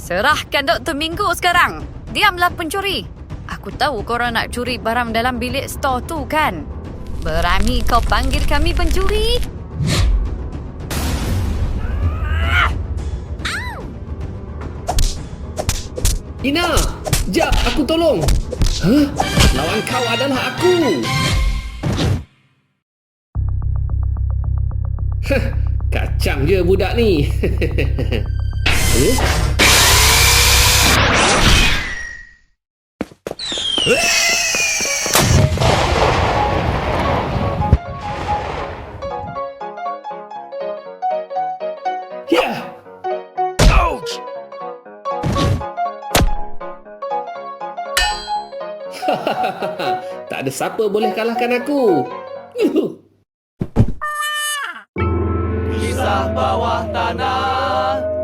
Serahkan Dr. Minggu sekarang. Diamlah pencuri. Aku tahu korang nak curi barang dalam bilik store tu kan? Berani kau panggil kami pencuri? Ina, jap aku tolong. Huh? Lawan kau adalah aku. Kacang je budak ni. Ya. Tak ada siapa boleh kalahkan aku. Yuhu. Bawah tanah